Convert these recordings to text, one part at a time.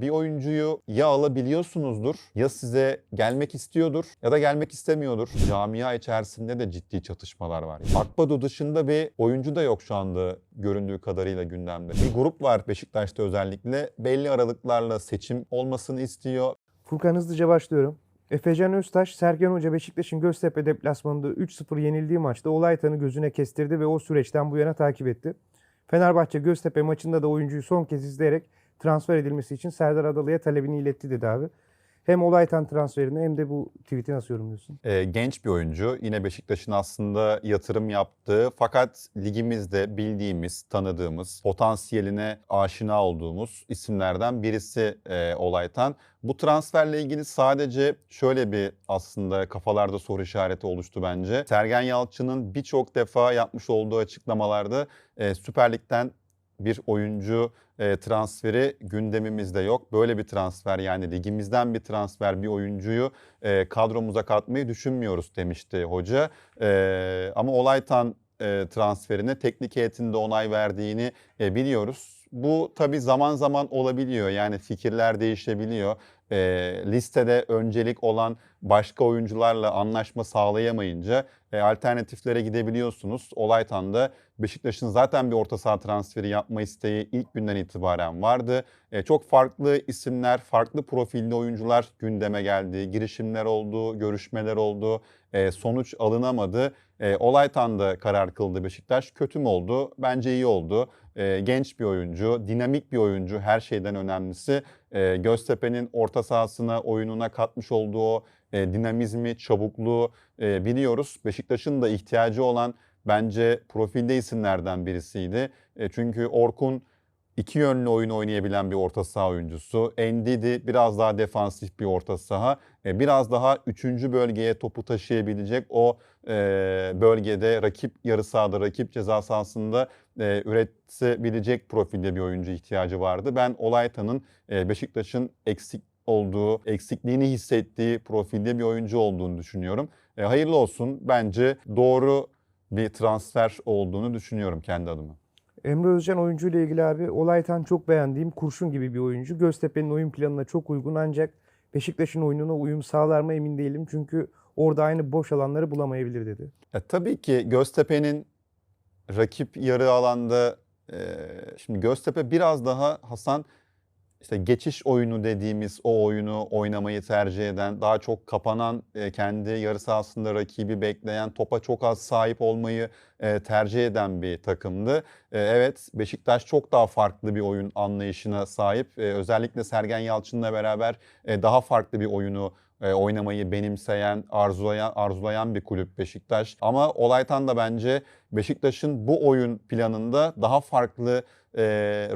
Bir oyuncuyu ya alabiliyorsunuzdur ya size gelmek istiyordur ya da gelmek istemiyordur. Camia içerisinde de ciddi çatışmalar var. Akbado dışında bir oyuncu da yok şu anda göründüğü kadarıyla gündemde. Bir grup var Beşiktaş'ta özellikle. Belli aralıklarla seçim olmasını istiyor. Furkan hızlıca başlıyorum. Efecan Öztaş, Sergen Hoca Beşiktaş'ın Göztepe deplasmanında 3-0 yenildiği maçta Olaytan'ı gözüne kestirdi ve o süreçten bu yana takip etti. Fenerbahçe Göztepe maçında da oyuncuyu son kez izleyerek transfer edilmesi için Serdar Adalı'ya talebini iletti dedi abi. Hem Olaytan transferini hem de bu tweet'i nasıl yorumluyorsun? Ee, genç bir oyuncu. Yine Beşiktaş'ın aslında yatırım yaptığı fakat ligimizde bildiğimiz, tanıdığımız, potansiyeline aşina olduğumuz isimlerden birisi e, Olaytan. Bu transferle ilgili sadece şöyle bir aslında kafalarda soru işareti oluştu bence. Sergen Yalçın'ın birçok defa yapmış olduğu açıklamalarda e, Süper Lig'den bir oyuncu e, transferi gündemimizde yok. Böyle bir transfer yani ligimizden bir transfer bir oyuncuyu e, kadromuza katmayı düşünmüyoruz demişti hoca. E, ama Olaytan e, transferine teknik heyetinde onay verdiğini e, biliyoruz. Bu tabii zaman zaman olabiliyor yani fikirler değişebiliyor. E, listede öncelik olan başka oyuncularla anlaşma sağlayamayınca e, alternatiflere gidebiliyorsunuz. Olaytan'da Beşiktaş'ın zaten bir orta saha transferi yapma isteği ilk günden itibaren vardı. E, çok farklı isimler, farklı profilli oyuncular gündeme geldi. Girişimler oldu, görüşmeler oldu. E, sonuç alınamadı. E, Olaytan'da karar kıldı Beşiktaş. Kötü mü oldu? Bence iyi oldu. E, genç bir oyuncu, dinamik bir oyuncu her şeyden önemlisi. E, Göztepe'nin orta sahasına, oyununa katmış olduğu e, dinamizmi, çabukluğu e, biliyoruz. Beşiktaş'ın da ihtiyacı olan bence profilde isimlerden birisiydi. E, çünkü Orkun iki yönlü oyun oynayabilen bir orta saha oyuncusu. Endidi biraz daha defansif bir orta saha. E, biraz daha üçüncü bölgeye topu taşıyabilecek o e, bölgede rakip yarı sahada, rakip ceza sahasında e, üretebilecek profilde bir oyuncu ihtiyacı vardı. Ben Olaytan'ın Beşiktaş'ın eksik olduğu, eksikliğini hissettiği profilde bir oyuncu olduğunu düşünüyorum. E, hayırlı olsun. Bence doğru bir transfer olduğunu düşünüyorum kendi adıma. Emre Özcan oyuncu ile ilgili abi Olaytan çok beğendiğim kurşun gibi bir oyuncu. Göztepe'nin oyun planına çok uygun ancak Beşiktaş'ın oyununa uyum sağlar mı emin değilim. Çünkü orada aynı boş alanları bulamayabilir dedi. E, tabii ki Göztepe'nin rakip yarı alanda e, şimdi Göztepe biraz daha Hasan işte geçiş oyunu dediğimiz o oyunu oynamayı tercih eden, daha çok kapanan, e, kendi yarı sahasında rakibi bekleyen, topa çok az sahip olmayı e, tercih eden bir takımdı. E, evet Beşiktaş çok daha farklı bir oyun anlayışına sahip. Özellikle Sergen Yalçın'la beraber daha farklı bir oyunu e, oynamayı benimseyen, arzulayan, arzulayan bir kulüp Beşiktaş. Ama Olaytan da bence Beşiktaş'ın bu oyun planında daha farklı e,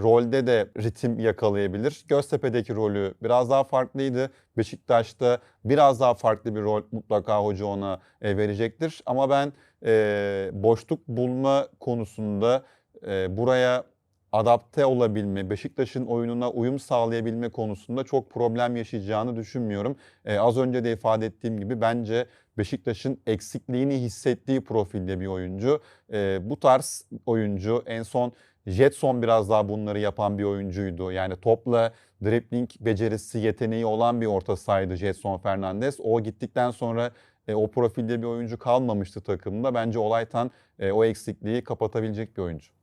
rolde de ritim yakalayabilir. Göztepe'deki rolü biraz daha farklıydı. Beşiktaş'ta biraz daha farklı bir rol mutlaka hoca ona e, verecektir. Ama ben e, boşluk bulma konusunda e, buraya adapte olabilme, Beşiktaş'ın oyununa uyum sağlayabilme konusunda çok problem yaşayacağını düşünmüyorum. Ee, az önce de ifade ettiğim gibi bence Beşiktaş'ın eksikliğini hissettiği profilde bir oyuncu. Ee, bu tarz oyuncu en son Jetson biraz daha bunları yapan bir oyuncuydu. Yani topla dribbling becerisi, yeteneği olan bir orta sahaydı Jetson Fernandez. O gittikten sonra e, o profilde bir oyuncu kalmamıştı takımda. Bence Olaytan e, o eksikliği kapatabilecek bir oyuncu.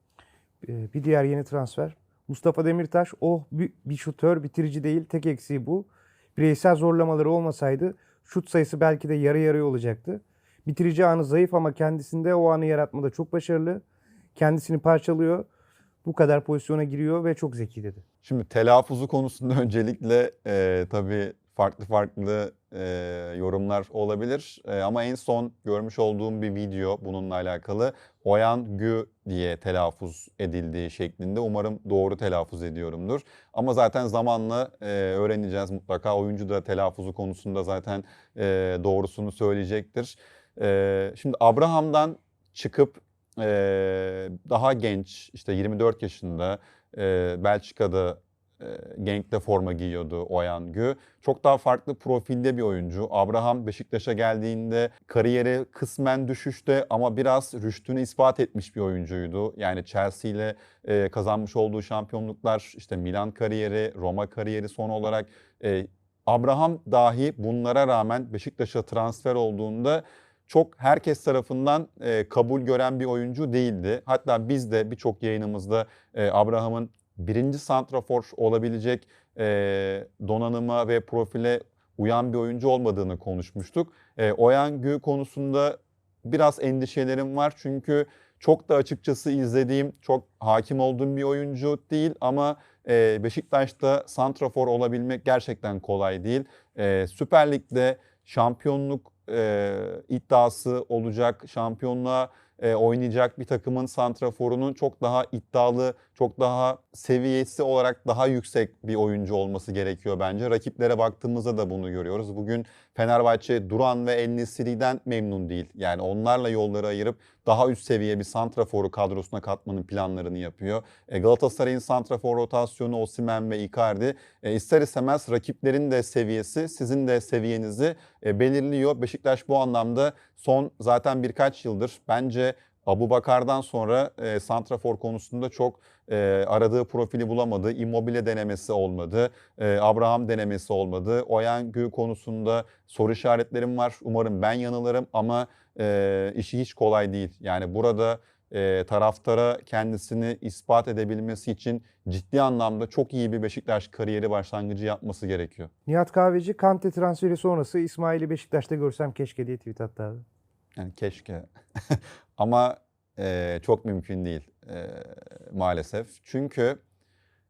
Ee, Bir diğer yeni transfer. Mustafa Demirtaş oh bir, bir şutör bitirici değil tek eksiği bu. Bireysel zorlamaları olmasaydı şut sayısı belki de yarı yarıya olacaktı. Bitirici anı zayıf ama kendisinde o anı yaratmada çok başarılı. Kendisini parçalıyor. Bu kadar pozisyona giriyor ve çok zeki dedi. Şimdi telaffuzu konusunda öncelikle e, tabii farklı farklı e, yorumlar olabilir. E, ama en son görmüş olduğum bir video bununla alakalı Oyan Gü diye telaffuz edildiği şeklinde. Umarım doğru telaffuz ediyorumdur. Ama zaten zamanla e, öğreneceğiz mutlaka. Oyuncu da telaffuzu konusunda zaten e, doğrusunu söyleyecektir. E, şimdi Abraham'dan çıkıp e, daha genç işte 24 yaşında e, Belçika'da Genk'te forma giyiyordu Oyan Gü. Çok daha farklı profilde bir oyuncu. Abraham Beşiktaş'a geldiğinde kariyeri kısmen düşüşte ama biraz rüştünü ispat etmiş bir oyuncuydu. Yani Chelsea ile e, kazanmış olduğu şampiyonluklar, işte Milan kariyeri, Roma kariyeri son olarak e, Abraham dahi bunlara rağmen Beşiktaş'a transfer olduğunda çok herkes tarafından e, kabul gören bir oyuncu değildi. Hatta biz de birçok yayınımızda e, Abraham'ın birinci santrafor olabilecek e, donanıma ve profile uyan bir oyuncu olmadığını konuşmuştuk. E, Oyan Gü konusunda biraz endişelerim var çünkü çok da açıkçası izlediğim, çok hakim olduğum bir oyuncu değil ama e, Beşiktaş'ta santrafor olabilmek gerçekten kolay değil. E, Süper Lig'de şampiyonluk e, iddiası olacak, şampiyonluğa e, oynayacak bir takımın santraforunun çok daha iddialı, çok daha seviyesi olarak daha yüksek bir oyuncu olması gerekiyor bence. Rakiplere baktığımızda da bunu görüyoruz. Bugün Fenerbahçe Duran ve El Nesiri'den memnun değil. Yani onlarla yolları ayırıp daha üst seviye bir santraforu kadrosuna katmanın planlarını yapıyor. E, Galatasaray'ın santrafor rotasyonu Osimhen ve Icardi e, ister istemez rakiplerin de seviyesi sizin de seviyenizi e, belirliyor. Beşiktaş bu anlamda son zaten birkaç yıldır bence Abu Bakar'dan sonra e, santrafor konusunda çok e, aradığı profili bulamadı. Immobile denemesi olmadı. E, Abraham denemesi olmadı. Oyan Gü konusunda soru işaretlerim var. Umarım ben yanılırım ama e, işi hiç kolay değil. Yani burada e, taraftara kendisini ispat edebilmesi için ciddi anlamda çok iyi bir Beşiktaş kariyeri başlangıcı yapması gerekiyor. Nihat Kahveci Kante transferi sonrası İsmail'i Beşiktaş'ta görsem keşke diye tweet attı abi. Yani keşke. Ama e, çok mümkün değil e, maalesef. Çünkü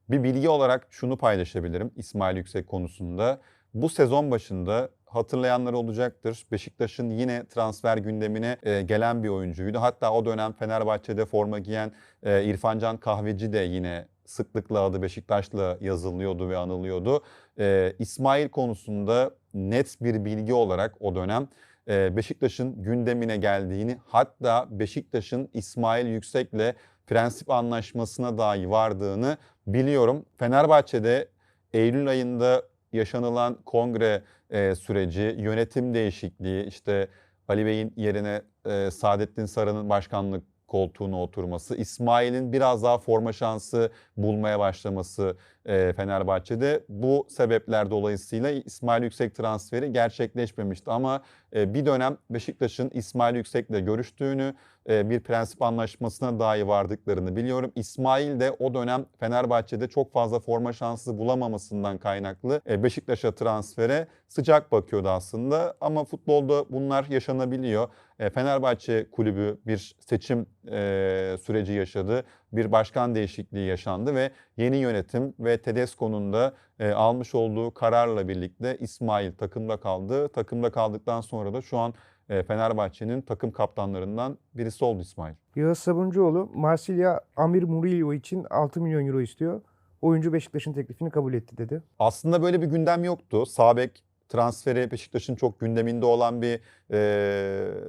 bir bilgi olarak şunu paylaşabilirim İsmail Yüksek konusunda. Bu sezon başında hatırlayanlar olacaktır. Beşiktaş'ın yine transfer gündemine e, gelen bir oyuncuydu. Hatta o dönem Fenerbahçe'de forma giyen e, İrfancan Kahveci de yine sıklıkla adı Beşiktaş'la yazılıyordu ve anılıyordu. E, İsmail konusunda net bir bilgi olarak o dönem e, Beşiktaş'ın gündemine geldiğini hatta Beşiktaş'ın İsmail Yüksek'le prensip anlaşmasına dahi vardığını biliyorum. Fenerbahçe'de Eylül ayında yaşanılan kongre e, süreci, yönetim değişikliği, işte Ali Bey'in yerine e, Saadettin Saran'ın başkanlık koltuğuna oturması, İsmail'in biraz daha forma şansı bulmaya başlaması e, Fenerbahçe'de. Bu sebepler dolayısıyla İsmail Yüksek transferi gerçekleşmemişti. Ama e, bir dönem Beşiktaş'ın İsmail Yüksek'le görüştüğünü, bir prensip anlaşmasına dahi vardıklarını biliyorum. İsmail de o dönem Fenerbahçe'de çok fazla forma şansı bulamamasından kaynaklı e, Beşiktaş'a transfere sıcak bakıyordu aslında. Ama futbolda bunlar yaşanabiliyor. E, Fenerbahçe kulübü bir seçim e, süreci yaşadı. Bir başkan değişikliği yaşandı ve yeni yönetim ve Tedesco'nun da e, almış olduğu kararla birlikte İsmail takımda kaldı. Takımda kaldıktan sonra da şu an e, Fenerbahçe'nin takım kaptanlarından birisi oldu İsmail. Yağız Sabuncuoğlu Marsilya Amir Murillo için 6 milyon euro istiyor. Oyuncu Beşiktaş'ın teklifini kabul etti dedi. Aslında böyle bir gündem yoktu. Sabek transferi Beşiktaş'ın çok gündeminde olan bir e,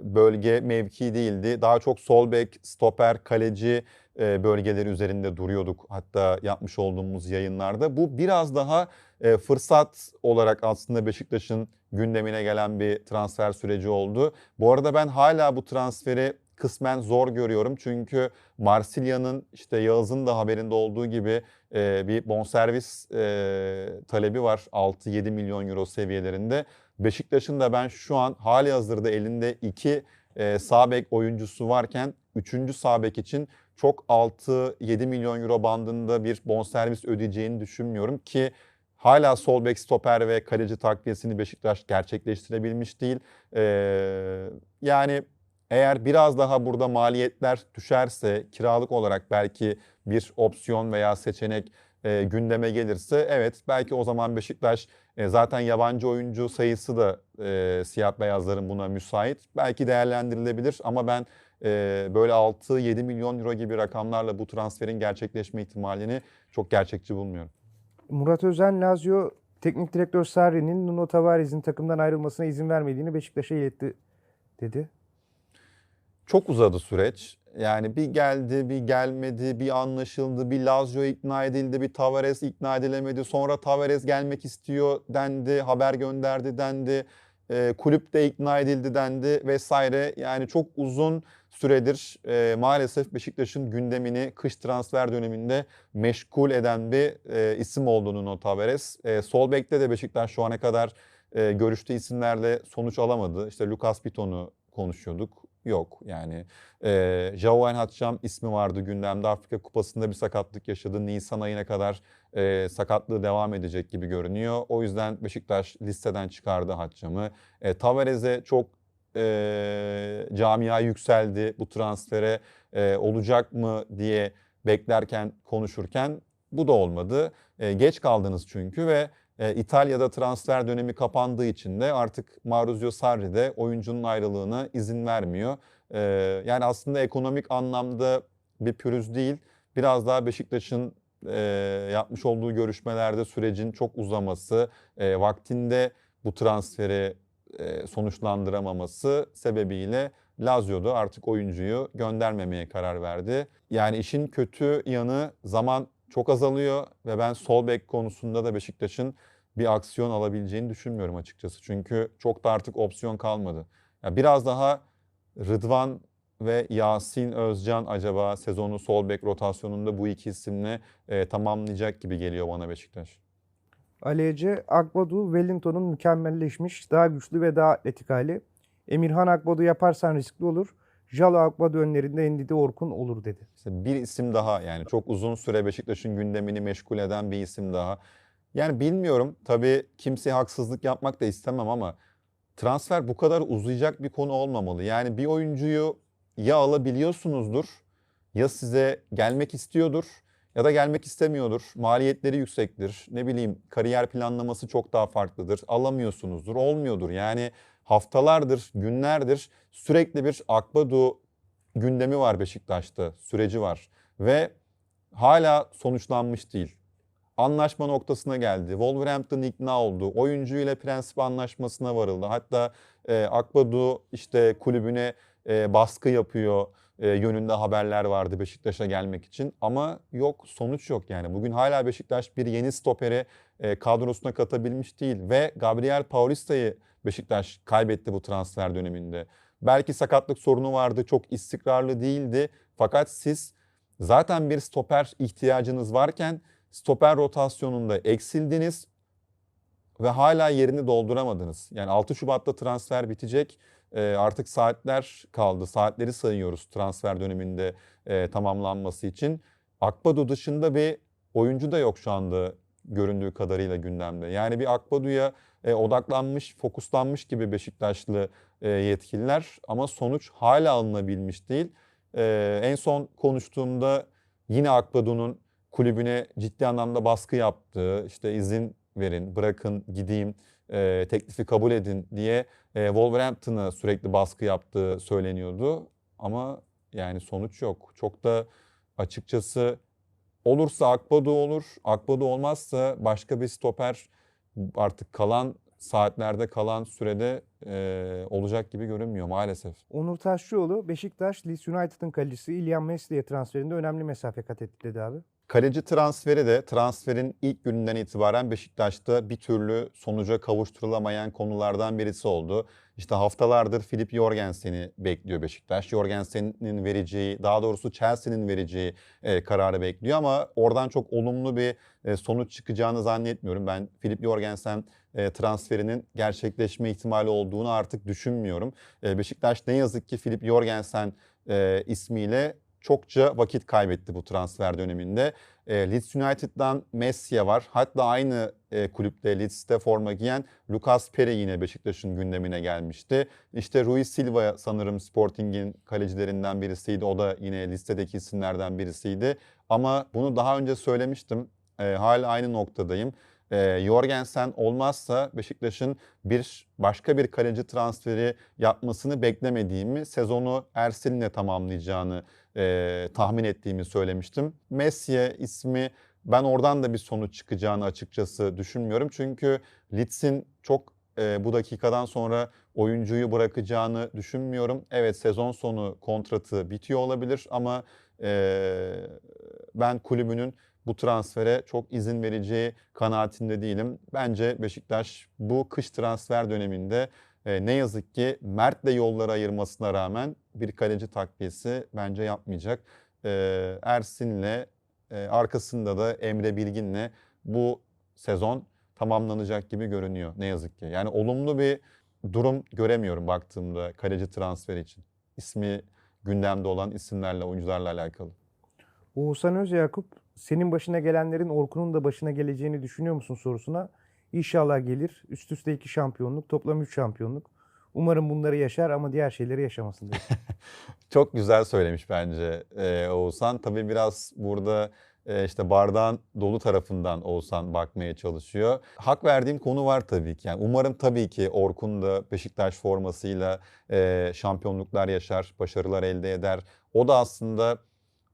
bölge mevki değildi. Daha çok sol bek, stoper, kaleci e, bölgeleri üzerinde duruyorduk hatta yapmış olduğumuz yayınlarda. Bu biraz daha e, fırsat olarak aslında Beşiktaş'ın gündemine gelen bir transfer süreci oldu. Bu arada ben hala bu transferi kısmen zor görüyorum. Çünkü Marsilya'nın işte Yağız'ın da haberinde olduğu gibi e, bir bonservis e, talebi var 6-7 milyon euro seviyelerinde. Beşiktaş'ın da ben şu an hali hazırda elinde iki e, sağ oyuncusu varken üçüncü sağ bek için çok 6-7 milyon euro bandında bir bonservis ödeyeceğini düşünmüyorum ki hala sol bek stoper ve kaleci takviyesini Beşiktaş gerçekleştirebilmiş değil. Ee, yani eğer biraz daha burada maliyetler düşerse kiralık olarak belki bir opsiyon veya seçenek e, gündeme gelirse evet belki o zaman Beşiktaş e, zaten yabancı oyuncu sayısı da e, siyah beyazların buna müsait. Belki değerlendirilebilir ama ben e, böyle 6-7 milyon euro gibi rakamlarla bu transferin gerçekleşme ihtimalini çok gerçekçi bulmuyorum. Murat Özen Lazio Teknik Direktör Sarri'nin Nuno Tavares'in takımdan ayrılmasına izin vermediğini Beşiktaş'a iletti dedi. Çok uzadı süreç. Yani bir geldi, bir gelmedi, bir anlaşıldı, bir Lazio ikna edildi, bir Tavares ikna edilemedi. Sonra Tavares gelmek istiyor dendi, haber gönderdi dendi. E, kulüp de ikna edildi dendi vesaire. Yani çok uzun süredir e, maalesef Beşiktaş'ın gündemini kış transfer döneminde meşgul eden bir e, isim olduğunu Nuno Tavares. E, sol bekte de Beşiktaş şu ana kadar e, görüştüğü isimlerle sonuç alamadı. İşte Lucas Piton'u konuşuyorduk. Yok yani. E, Joao Enhatcham ismi vardı gündemde. Afrika Kupası'nda bir sakatlık yaşadı. Nisan ayına kadar e, sakatlığı devam edecek gibi görünüyor. O yüzden Beşiktaş listeden çıkardı Hatcham'ı. E, Tavares'e çok e, camia yükseldi bu transfere e, olacak mı diye beklerken konuşurken bu da olmadı. E, geç kaldınız çünkü ve e, İtalya'da transfer dönemi kapandığı için de artık Maurizio Sarri de oyuncunun ayrılığına izin vermiyor. E, yani aslında ekonomik anlamda bir pürüz değil. Biraz daha Beşiktaş'ın e, yapmış olduğu görüşmelerde sürecin çok uzaması, e, vaktinde bu transferi e, sonuçlandıramaması sebebiyle Lazio'da artık oyuncuyu göndermemeye karar verdi. Yani işin kötü yanı zaman çok azalıyor ve ben sol bek konusunda da Beşiktaş'ın bir aksiyon alabileceğini düşünmüyorum açıkçası. Çünkü çok da artık opsiyon kalmadı. Ya biraz daha Rıdvan ve Yasin Özcan acaba sezonu sol bek rotasyonunda bu iki isimle e, tamamlayacak gibi geliyor bana Beşiktaş. Alece Akbadu Wellington'un mükemmelleşmiş, daha güçlü ve daha atletik hali. Emirhan Akbadu yaparsan riskli olur. Jalo Akbadu önlerinde Endidi Orkun olur dedi. İşte bir isim daha yani çok uzun süre Beşiktaş'ın gündemini meşgul eden bir isim daha. Yani bilmiyorum tabii kimseye haksızlık yapmak da istemem ama transfer bu kadar uzayacak bir konu olmamalı. Yani bir oyuncuyu ya alabiliyorsunuzdur ya size gelmek istiyordur ya da gelmek istemiyordur. Maliyetleri yüksektir. Ne bileyim kariyer planlaması çok daha farklıdır. Alamıyorsunuzdur, olmuyordur. Yani haftalardır, günlerdir sürekli bir Akbadu gündemi var Beşiktaş'ta, süreci var ve hala sonuçlanmış değil. Anlaşma noktasına geldi. Wolverhampton ikna oldu. Oyuncu ile prensip anlaşmasına varıldı. Hatta e, Akbadu işte kulübüne e, baskı yapıyor e, yönünde haberler vardı Beşiktaş'a gelmek için. Ama yok sonuç yok yani. Bugün hala Beşiktaş bir yeni stoperi e, kadrosuna katabilmiş değil. Ve Gabriel Paulista'yı Beşiktaş kaybetti bu transfer döneminde. Belki sakatlık sorunu vardı, çok istikrarlı değildi. Fakat siz zaten bir stoper ihtiyacınız varken stoper rotasyonunda eksildiniz ve hala yerini dolduramadınız. Yani 6 Şubat'ta transfer bitecek. E, artık saatler kaldı. Saatleri sayıyoruz transfer döneminde e, tamamlanması için. Akbadu dışında bir oyuncu da yok şu anda göründüğü kadarıyla gündemde. Yani bir Akbadu'ya e, odaklanmış, fokuslanmış gibi Beşiktaşlı e, yetkililer ama sonuç hala alınabilmiş değil. En son konuştuğumda yine Akbadu'nun kulübüne ciddi anlamda baskı yaptığı, işte izin verin, bırakın gideyim, e, teklifi kabul edin diye e, Wolverhampton'a sürekli baskı yaptığı söyleniyordu. Ama yani sonuç yok. Çok da açıkçası olursa Akbadu olur, Akbadu olmazsa başka bir stoper artık kalan saatlerde kalan sürede e, olacak gibi görünmüyor maalesef. Onur Taşçıoğlu Beşiktaş Leeds United'ın kalecisi Ilyan Mesli'ye transferinde önemli mesafe kat etti dedi abi. Kaleci transferi de transferin ilk gününden itibaren Beşiktaş'ta bir türlü sonuca kavuşturulamayan konulardan birisi oldu. İşte haftalardır Filip Jorgensen'i bekliyor Beşiktaş. Jorgensen'in vereceği, daha doğrusu Chelsea'nin vereceği e, kararı bekliyor ama oradan çok olumlu bir e, sonuç çıkacağını zannetmiyorum. Ben Filip Jorgensen e, transferinin gerçekleşme ihtimali olduğunu artık düşünmüyorum. E, Beşiktaş ne yazık ki Filip Jorgensen e, ismiyle çokça vakit kaybetti bu transfer döneminde. E, Leeds United'dan Messi'ye var. Hatta aynı e, kulüpte Leeds'te forma giyen Lucas Pere yine Beşiktaş'ın gündemine gelmişti. İşte Rui Silva sanırım Sporting'in kalecilerinden birisiydi. O da yine listedeki isimlerden birisiydi. Ama bunu daha önce söylemiştim. E, hala aynı noktadayım. E, Jorgensen olmazsa Beşiktaş'ın bir başka bir kaleci transferi yapmasını beklemediğimi, sezonu Ersin'le tamamlayacağını e, tahmin ettiğimi söylemiştim. Messi'ye ismi ben oradan da bir sonuç çıkacağını açıkçası düşünmüyorum. Çünkü Leeds'in çok e, bu dakikadan sonra oyuncuyu bırakacağını düşünmüyorum. Evet sezon sonu kontratı bitiyor olabilir ama e, ben kulübünün bu transfere çok izin vereceği kanaatinde değilim. Bence Beşiktaş bu kış transfer döneminde e, ne yazık ki Mert'le yolları ayırmasına rağmen bir kaleci takviyesi bence yapmayacak. E, Ersin'le e, arkasında da Emre Bilgin'le bu sezon tamamlanacak gibi görünüyor ne yazık ki. Yani olumlu bir durum göremiyorum baktığımda kaleci transferi için. İsmi gündemde olan isimlerle, oyuncularla alakalı. Oğuzhan Özyakup senin başına gelenlerin Orkun'un da başına geleceğini düşünüyor musun sorusuna İnşallah gelir. Üst üste iki şampiyonluk, toplam üç şampiyonluk. Umarım bunları yaşar ama diğer şeyleri yaşamasın dedim. Çok güzel söylemiş bence e, Oğuzhan. Tabii biraz burada e, işte bardağın dolu tarafından Oğuzhan bakmaya çalışıyor. Hak verdiğim konu var tabii ki. Yani umarım tabii ki Orkun da Beşiktaş formasıyla e, şampiyonluklar yaşar, başarılar elde eder. O da aslında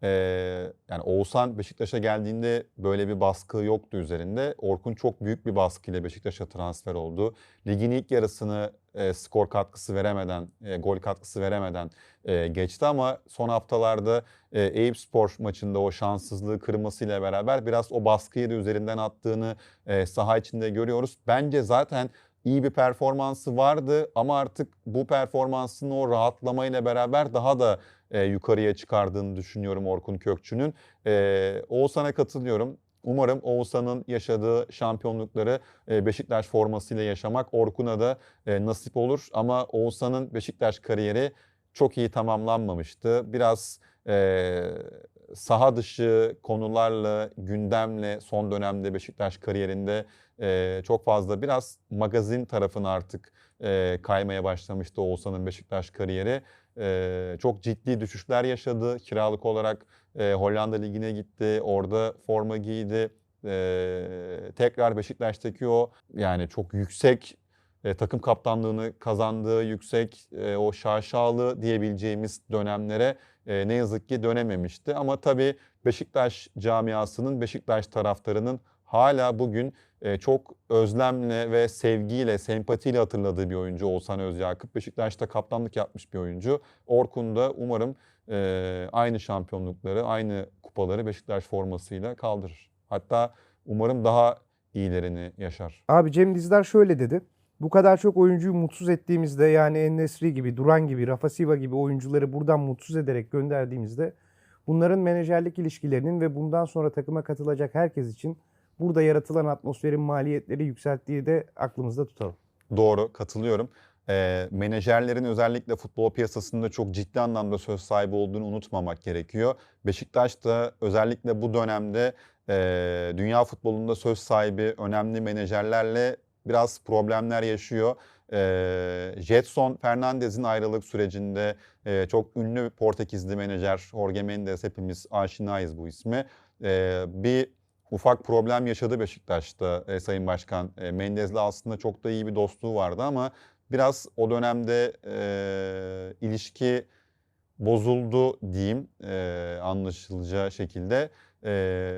e, yani Oğuzhan Beşiktaş'a geldiğinde böyle bir baskı yoktu üzerinde. Orkun çok büyük bir baskıyla Beşiktaş'a transfer oldu. Ligin ilk yarısını e, skor katkısı veremeden, e, gol katkısı veremeden e, geçti ama son haftalarda e, Eyüpspor maçında o şanssızlığı kırmasıyla beraber biraz o baskıyı da üzerinden attığını e, saha içinde görüyoruz. Bence zaten iyi bir performansı vardı ama artık bu performansını o rahatlamayla beraber daha da e, yukarıya çıkardığını düşünüyorum Orkun Kökçü'nün. E, Oğuzhan'a katılıyorum. Umarım Oğuzhan'ın yaşadığı şampiyonlukları e, Beşiktaş formasıyla yaşamak Orkun'a da e, nasip olur. Ama Oğuzhan'ın Beşiktaş kariyeri çok iyi tamamlanmamıştı. Biraz e, saha dışı konularla, gündemle son dönemde Beşiktaş kariyerinde e, çok fazla biraz magazin tarafına artık e, kaymaya başlamıştı Oğuzhan'ın Beşiktaş kariyeri. E, çok ciddi düşüşler yaşadı. Kiralık olarak e, Hollanda Ligi'ne gitti. Orada forma giydi. E, tekrar Beşiktaş'taki o yani çok yüksek e, takım kaptanlığını kazandığı yüksek e, o şaşalı diyebileceğimiz dönemlere e, ne yazık ki dönememişti. Ama tabii Beşiktaş camiasının, Beşiktaş taraftarının hala bugün e, çok özlemle ve sevgiyle, sempatiyle hatırladığı bir oyuncu Oğuzhan Özyakup. Beşiktaş'ta kaptanlık yapmış bir oyuncu. Orkun da umarım e, aynı şampiyonlukları, aynı kupaları Beşiktaş formasıyla kaldırır. Hatta umarım daha iyilerini yaşar. Abi Cem Dizdar şöyle dedi. Bu kadar çok oyuncuyu mutsuz ettiğimizde yani En-Nesyri gibi, Duran gibi, Rafa Silva gibi oyuncuları buradan mutsuz ederek gönderdiğimizde bunların menajerlik ilişkilerinin ve bundan sonra takıma katılacak herkes için burada yaratılan atmosferin maliyetleri yükselttiği de aklımızda tutalım. Doğru, katılıyorum. E, menajerlerin özellikle futbol piyasasında çok ciddi anlamda söz sahibi olduğunu unutmamak gerekiyor. Beşiktaş da özellikle bu dönemde e, dünya futbolunda söz sahibi önemli menajerlerle biraz problemler yaşıyor. E, Jetson Fernandez'in ayrılık sürecinde e, çok ünlü Portekizli menajer Jorge Mendes hepimiz aşinayız bu ismi. E, bir ufak problem yaşadı Beşiktaş'ta e, Sayın Başkan. E, Mendez'le aslında çok da iyi bir dostluğu vardı ama biraz o dönemde e, ilişki bozuldu diyeyim e, anlaşılacağı şekilde. E,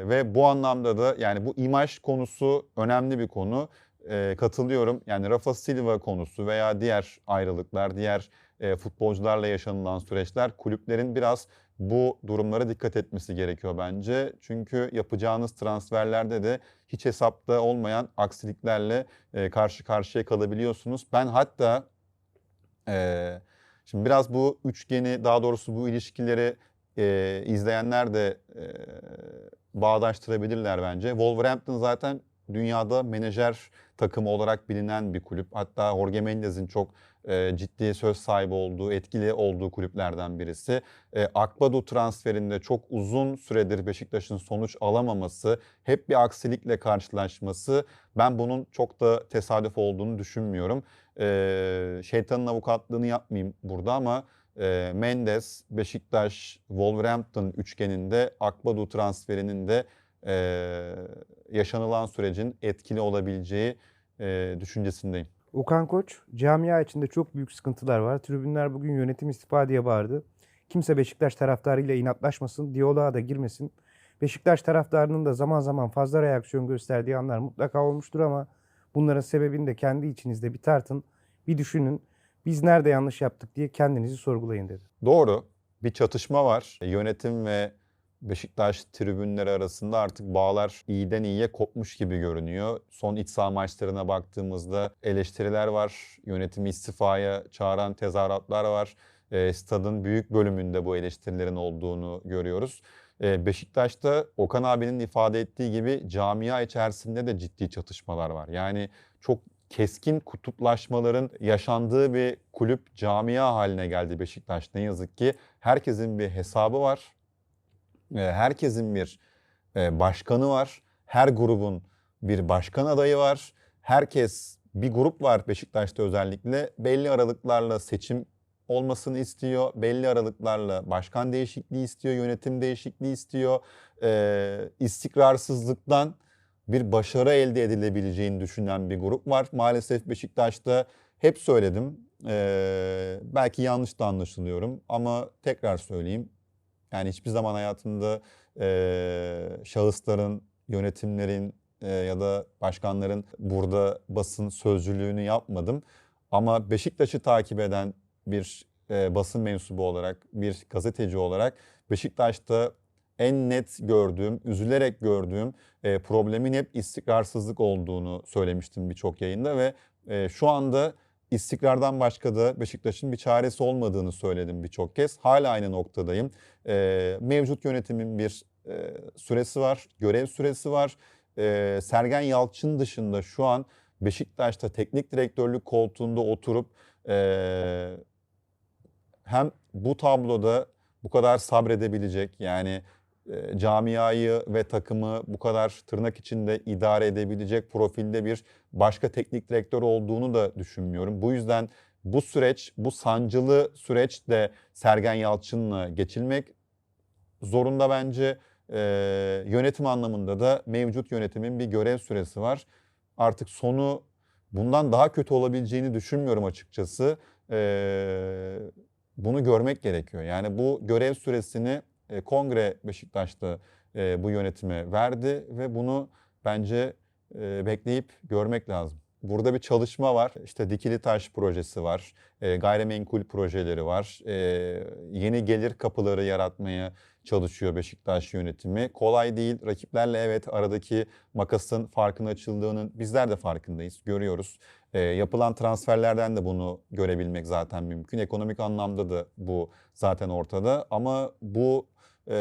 ve bu anlamda da yani bu imaj konusu önemli bir konu. E, katılıyorum. Yani Rafa Silva konusu veya diğer ayrılıklar, diğer e, futbolcularla yaşanılan süreçler kulüplerin biraz bu durumlara dikkat etmesi gerekiyor bence. Çünkü yapacağınız transferlerde de hiç hesapta olmayan aksiliklerle e, karşı karşıya kalabiliyorsunuz. Ben hatta e, şimdi biraz bu üçgeni daha doğrusu bu ilişkileri e, izleyenler de e, bağdaştırabilirler bence. Wolverhampton zaten dünyada menajer takımı olarak bilinen bir kulüp. Hatta Jorge Mendez'in çok e, ciddi söz sahibi olduğu, etkili olduğu kulüplerden birisi. E, Akbadu transferinde çok uzun süredir Beşiktaş'ın sonuç alamaması, hep bir aksilikle karşılaşması ben bunun çok da tesadüf olduğunu düşünmüyorum. E, şeytanın avukatlığını yapmayayım burada ama e, Mendes, Beşiktaş, Wolverhampton üçgeninde Akbadu transferinin de e, yaşanılan sürecin etkili olabileceği düşüncesindeyim. Okan Koç, camia içinde çok büyük sıkıntılar var. Tribünler bugün yönetim istifa diye bağırdı. Kimse Beşiktaş taraftarıyla inatlaşmasın, diyaloğa da girmesin. Beşiktaş taraftarının da zaman zaman fazla reaksiyon gösterdiği anlar mutlaka olmuştur ama Bunların sebebini de kendi içinizde bir tartın, bir düşünün. Biz nerede yanlış yaptık diye kendinizi sorgulayın dedi. Doğru. Bir çatışma var. Yönetim ve Beşiktaş tribünleri arasında artık bağlar iyiden iyiye kopmuş gibi görünüyor. Son iç saha maçlarına baktığımızda eleştiriler var. Yönetimi istifaya çağıran tezahüratlar var. E, stadın büyük bölümünde bu eleştirilerin olduğunu görüyoruz. E, Beşiktaş'ta Okan abinin ifade ettiği gibi camia içerisinde de ciddi çatışmalar var. Yani çok keskin kutuplaşmaların yaşandığı bir kulüp camia haline geldi Beşiktaş. Ne yazık ki herkesin bir hesabı var. E, Herkesin bir e, başkanı var. Her grubun bir başkan adayı var. Herkes bir grup var Beşiktaş'ta özellikle belli aralıklarla seçim olmasını istiyor. Belli aralıklarla başkan değişikliği istiyor, yönetim değişikliği istiyor. E, istikrarsızlıktan bir başarı elde edilebileceğini düşünen bir grup var. Maalesef Beşiktaş'ta hep söyledim. Ee, belki yanlış da anlaşılıyorum ama tekrar söyleyeyim. Yani hiçbir zaman hayatımda e, şahısların, yönetimlerin e, ya da başkanların burada basın sözcülüğünü yapmadım. Ama Beşiktaş'ı takip eden bir e, basın mensubu olarak, bir gazeteci olarak Beşiktaş'ta en net gördüğüm, üzülerek gördüğüm e, problemin hep istikrarsızlık olduğunu söylemiştim birçok yayında ve e, şu anda istikrardan başka da Beşiktaş'ın bir çaresi olmadığını söyledim birçok kez. Hala aynı noktadayım. E, mevcut yönetimin bir e, süresi var, görev süresi var. E, Sergen Yalçın dışında şu an Beşiktaş'ta teknik direktörlük koltuğunda oturup e, hem bu tabloda bu kadar sabredebilecek yani e, camiayı ve takımı bu kadar tırnak içinde idare edebilecek profilde bir başka teknik direktör olduğunu da düşünmüyorum. Bu yüzden bu süreç, bu sancılı süreç de Sergen Yalçın'la geçilmek zorunda bence. E, yönetim anlamında da mevcut yönetimin bir görev süresi var. Artık sonu bundan daha kötü olabileceğini düşünmüyorum açıkçası. E, bunu görmek gerekiyor. Yani bu görev süresini e, kongre Beşiktaş'ta e, bu yönetime verdi ve bunu bence e, bekleyip görmek lazım. Burada bir çalışma var. İşte Dikili Taş projesi var. E, gayrimenkul projeleri var. E, yeni gelir kapıları yaratmaya çalışıyor Beşiktaş yönetimi. Kolay değil. Rakiplerle evet aradaki makasın farkın açıldığının bizler de farkındayız. Görüyoruz. E, yapılan transferlerden de bunu görebilmek zaten mümkün. Ekonomik anlamda da bu zaten ortada. Ama bu e,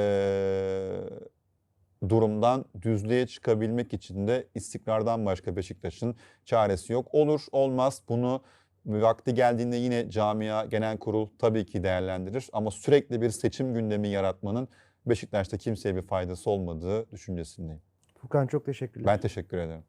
durumdan düzlüğe çıkabilmek için de istikrardan başka Beşiktaş'ın çaresi yok. Olur olmaz bunu vakti geldiğinde yine camia genel kurul tabii ki değerlendirir ama sürekli bir seçim gündemi yaratmanın Beşiktaş'ta kimseye bir faydası olmadığı düşüncesindeyim. Furkan çok teşekkürler. Ben teşekkür ederim.